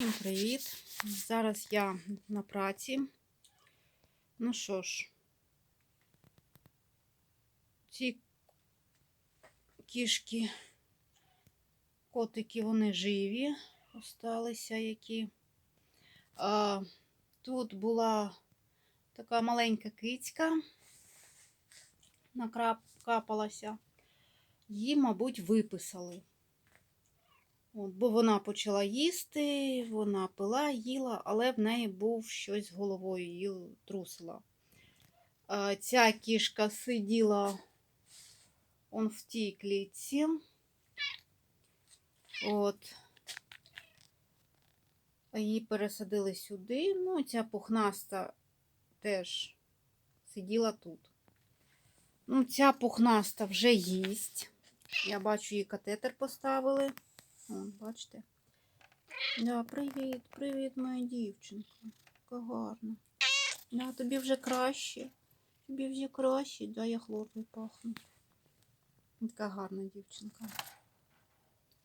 Всім привіт! Зараз я на праці. Ну що ж, ці кішки, котики, вони живі, осталися які. А, тут була така маленька кицька, накрапалася. Її, мабуть, виписали. От, бо вона почала їсти, вона пила, їла, але в неї був щось головою, її трусила. Ця кішка сиділа он в тій клітці. От. Її пересадили сюди. Ну, ця пухнаста теж сиділа тут. Ну, ця пухнаста вже їсть. Я бачу, їй катетер поставили. О, бачите? Да, привіт, привіт, моя дівчинка. Яка гарна. Да, тобі вже краще. Тобі вже краще, да, я хлоркою пахну. Така гарна дівчинка.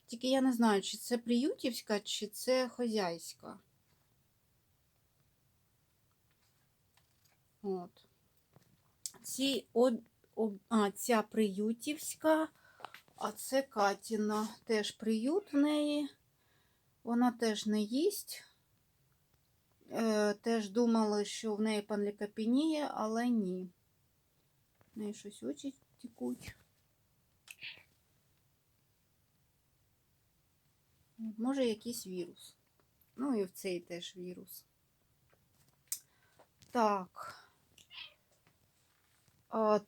Тільки я не знаю, чи це приютівська, чи це хозяйська. От. Ці об, об, а, ця приютівська. А це Катіна, теж приют в неї. Вона теж не їсть. Е, теж думали, що в неї панлікопенія, але ні. В неї щось очі тікуть. Може, якийсь вірус. Ну і в цей теж вірус. Так.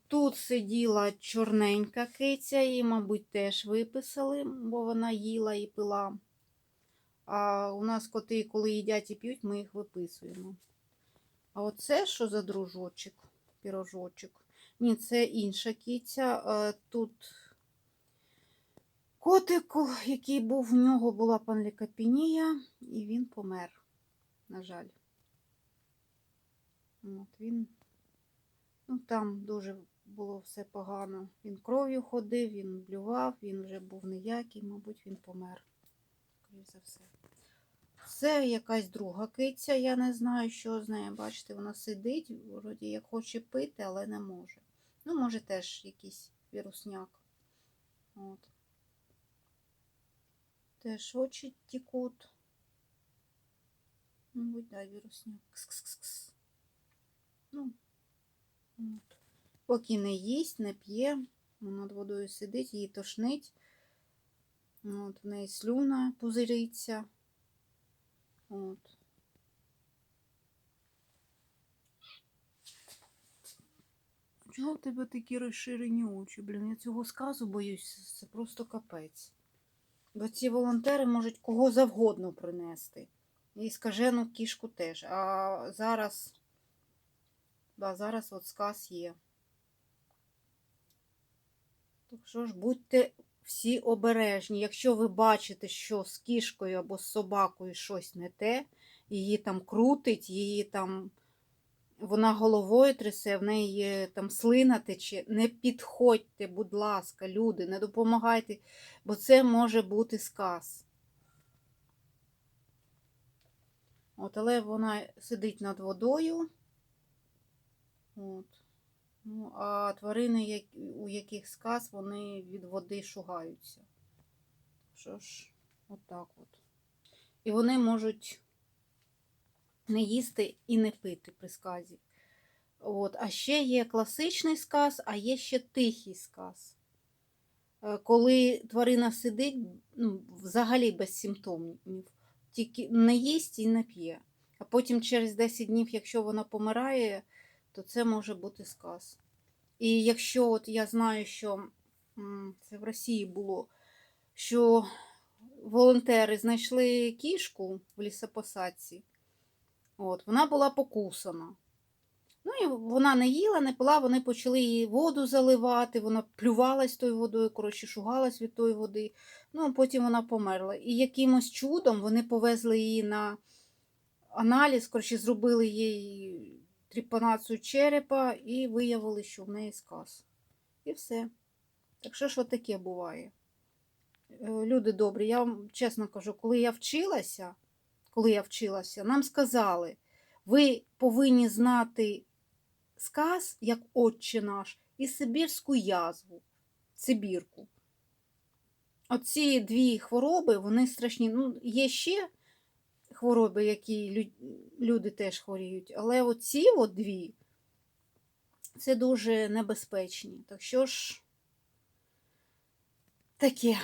Тут сиділа чорненька киця, її, мабуть, теж виписали, бо вона їла і пила. А у нас коти, коли їдять і п'ють, ми їх виписуємо. А оце що за дружочок, пірожочок? Ні, це інша киця. Тут котик, який був, в нього була панлікопенія, і він помер, на жаль. От він Ну, там дуже було все погано. Він кров'ю ходив, він блював, він вже був ніякий, мабуть, він помер. За все. Це якась друга киця, я не знаю, що з нею. Бачите, вона сидить, вроді як хоче пити, але не може. Ну, може, теж якийсь вірусняк. От. Теж очі тікуть. Мабуть, да, вірусняк. Кс-кс-кс. Ну, От. Поки не їсть, не п'є, над водою сидить, її тошнить. От, В неї слюна пузириться. От. Чого в тебе такі розширені очі? Блін, я цього сказу боюсь, це просто капець. Бо ці волонтери можуть кого завгодно принести. І скажену кішку теж. А зараз. Да, зараз от сказ є. Так що ж, будьте всі обережні. Якщо ви бачите, що з кішкою або з собакою щось не те, її там крутить, її там вона головою трясе, в неї там слина тече, не підходьте, будь ласка, люди, не допомагайте, бо це може бути сказ. От, але вона сидить над водою. От. Ну, а тварини, у яких сказ, вони від води шугаються. Що ж, отак от, от. І вони можуть не їсти і не пити при сказі. От. А ще є класичний сказ, а є ще тихий сказ. Е, коли тварина сидить, ну, взагалі без симптомів, тільки не їсть і не п'є. А потім через 10 днів, якщо вона помирає, то це може бути сказ. І якщо от я знаю, що це в Росії було, що волонтери знайшли кішку в лісопосадці, от, вона була покусана. Ну і вона не їла, не пила, вони почали її воду заливати, вона плювалась тою водою, коротше, шугалась від тої води. Ну, потім вона померла. І якимось чудом вони повезли її на аналіз, коротше, зробили їй тріпанацію черепа і виявили, що в неї сказ. І все. Так що ж таке буває? Е, люди добрі, я вам чесно кажу, коли я вчилася, коли я вчилася, нам сказали, ви повинні знати сказ, як отче наш, і сибірську язву, Сибірку. Оці дві хвороби, вони страшні. Ну, є ще хвороби, які люди теж хворіють, але оці от дві це дуже небезпечні. Так що ж, таке.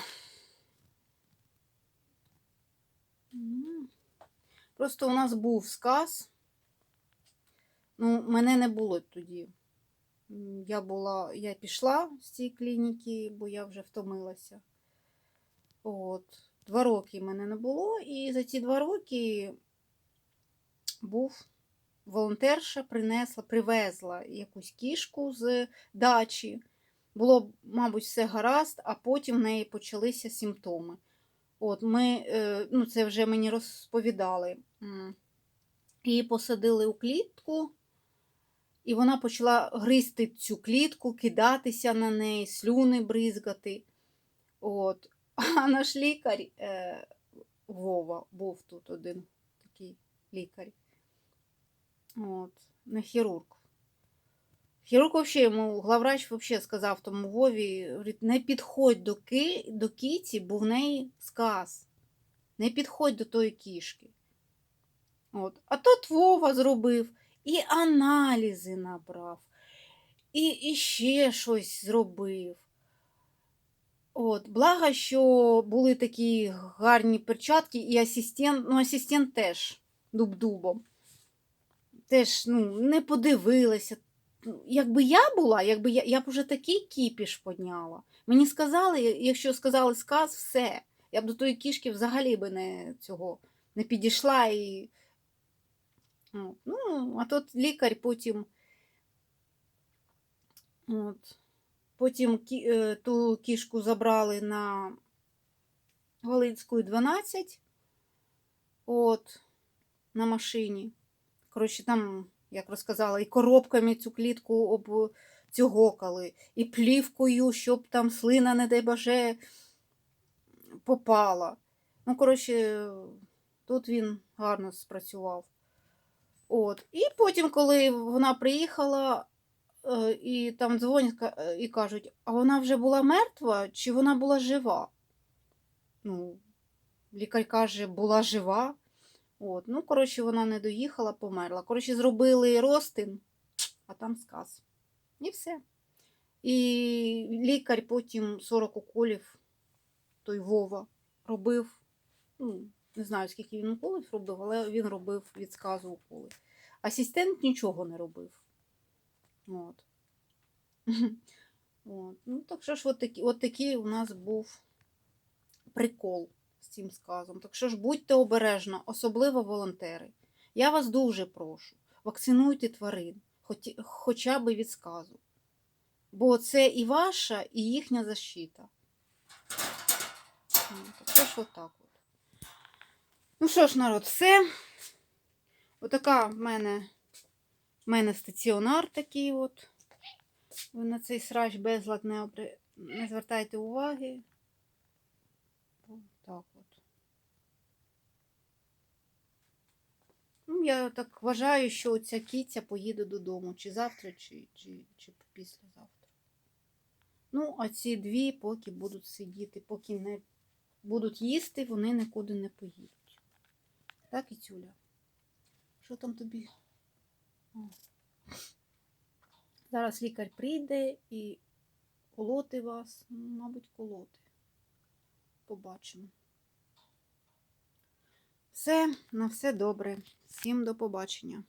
Просто у нас був сказ. Ну, мене не було тоді. Я була, я пішла з цієї клініки, бо я вже втомилася. От. Два роки мене не було, і за ці два роки був волонтерша, принесла, привезла якусь кішку з дачі. Було, мабуть, все гаразд, а потім в неї почалися симптоми. От ми, е, ну це вже мені розповідали. Її посадили у клітку, і вона почала гризти цю клітку, кидатися на неї, слюни бризгати. От. А наш лікар е, Вова був тут один такий лікар. От. Не хірург. Хірург вообще йому, главврач вообще сказав тому Вові, говорить, не підходь до, ки, до кіті, бо в неї сказ. Не підходь до тої кішки. От. А тут Вова зробив і аналізи набрав, і, і ще щось зробив. От, благо, що були такі гарні перчатки, і асистент, ну, асистент теж дуб-дубом. Теж ну, не подивилася. Ну, Якби я була, якби я, я б уже такий кіпіш підняла. Мені сказали, якщо сказали сказ, все. Я б до тої кішки взагалі би не цього не підійшла і. Ну, а тут лікар потім. От. Потім е, ту кішку забрали на Волинську 12. От, на машині. Коротше, там, як розказала, і коробками цю клітку обцюгокали, і плівкою, щоб там слина, не дай боже, попала. Ну, коротше, тут він гарно спрацював. От. І потім, коли вона приїхала, і там дзвонять і кажуть, а вона вже була мертва чи вона була жива? Ну, лікар каже, була жива. От. Ну, коротше, вона не доїхала, померла. Коротше, зробили розтин, а там сказ. І все. І лікар потім 40 уколів, той Вова, робив. Ну, не знаю, скільки він уколів робив, але він робив від сказу уколи. Асистент нічого не робив. От. От. Ну, так що ж, от такий, от такий у нас був прикол з цим сказом. Так що ж, будьте обережно, особливо волонтери. Я вас дуже прошу, вакцинуйте тварин, хоч, хоча б від сказу. Бо це і ваша, і їхня защита. Ну, Так що ж отак от. Ну що ж, народ, все. Отака в мене, в мене стаціонар такий от. Ви на цей срач безлад не, обри... не звертайте уваги. Так от. Ну, я так вважаю, що ця кіця поїде додому чи завтра, чи, чи, чи післязавтра. Ну, а ці дві, поки будуть сидіти, поки не будуть їсти, вони нікуди не поїдуть. Так, і Тюля? Що там тобі? Зараз лікар прийде і колоти вас, мабуть, колоти. Побачимо. Все, на все добре. Всім до побачення.